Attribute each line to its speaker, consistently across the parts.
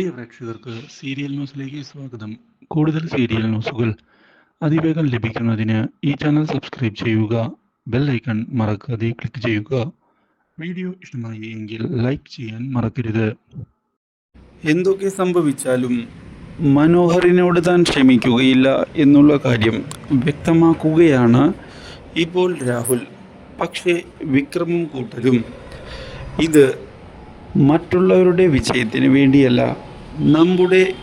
Speaker 1: പ്രിയ പ്രേക്ഷകർക്ക് സീരിയൽ ന്യൂസിലേക്ക് സ്വാഗതം. കൂടുതൽ സീരിയൽ ന്യൂസുകൾ അതിവേഗം ലഭിക്കുന്നതിന് ഈ ചാനൽ സബ്സ്ക്രൈബ് ചെയ്യുക ബെൽ ഐക്കൺ മറക്കാതെ ക്ലിക്ക് ചെയ്യുക. വീഡിയോ ഇഷ്ടമായി എങ്കിൽ ലൈക്ക് ചെയ്യാൻ മറക്കരുത്. എന്തൊക്കെ സംഭവിച്ചാലും മനോഹറിനോട് താൻ ക്ഷമിക്കുകയില്ല എന്നുള്ള കാര്യം വ്യക്തമാക്കുകയാണ് ഇപ്പോൾ രാഹുൽ. പക്ഷേ വിക്രമും കൂട്ടരും ഇത് മറ്റുള്ളവരുടെ വിജയത്തിന് വേണ്ടിയല്ല. നമ്മുടെ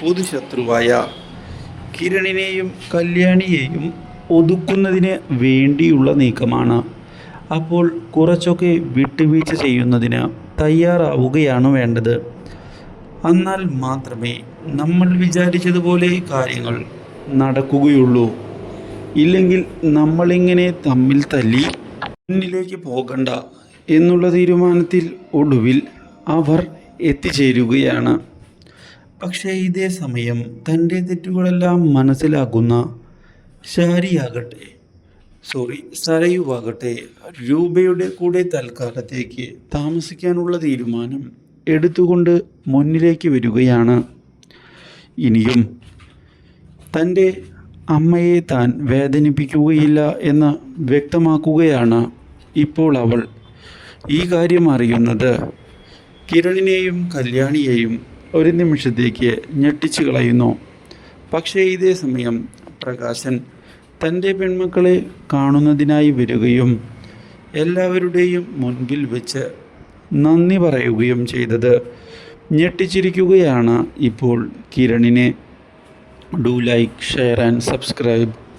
Speaker 1: പൊതുശത്രുവായ കിരണിനെയും കല്യാണിയെയും ഒതുക്കുന്നതിന് വേണ്ടിയുള്ള നീക്കമാണ്. അപ്പോൾ കുറച്ചൊക്കെ വിട്ടുവീഴ്ച ചെയ്യുന്നതിന് തയ്യാറാവുകയാണ് വേണ്ടത്. എന്നാൽ മാത്രമേ നമ്മൾ വിചാരിച്ചതുപോലെ കാര്യങ്ങൾ നടക്കുകയുള്ളൂ. ഇല്ലെങ്കിൽ നമ്മളിങ്ങനെ തമ്മിൽ തല്ലി മുന്നിലേക്ക് പോകണ്ട എന്നുള്ള തീരുമാനത്തിൽ ഒടുവിൽ അവർ എത്തിച്ചേരുകയാണ്. പക്ഷേ ഇതേ സമയം തന്റെ തെറ്റുകളെല്ലാം മനസ്സിലാക്കുന്ന ശാരിയാകട്ടെ സോറി സരയുവാകട്ടെ രൂപയുടെ കൂടെ തൽക്കാലത്തേക്ക് താമസിക്കാനുള്ള തീരുമാനം എടുത്തുകൊണ്ട് മുന്നിലേക്ക് വരികയാണ്. ഇനിയും തന്റെ അമ്മയെ താൻ വേദനിപ്പിക്കുകയില്ല എന്ന് വ്യക്തമാക്കുകയാണ് ഇപ്പോൾ അവൾ. ഈ കാര്യം അറിയുന്നത് കിരണിനെയും കല്യാണിയെയും ഒരു നിമിഷത്തേക്ക് ഞെട്ടിച്ചു കളയുന്നു. പക്ഷേ ഇതേ സമയം പ്രകാശൻ തന്റെ പെൺമക്കളെ കാണുന്നതിനായി വരികയും എല്ലാവരുടെയും മുൻപിൽ വെച്ച് നന്ദി പറയുകയും ചെയ്തത് ഞെട്ടിച്ചിരിക്കുകയാണ് ഇപ്പോൾ കിരണിനെ. Do like share and subscribe.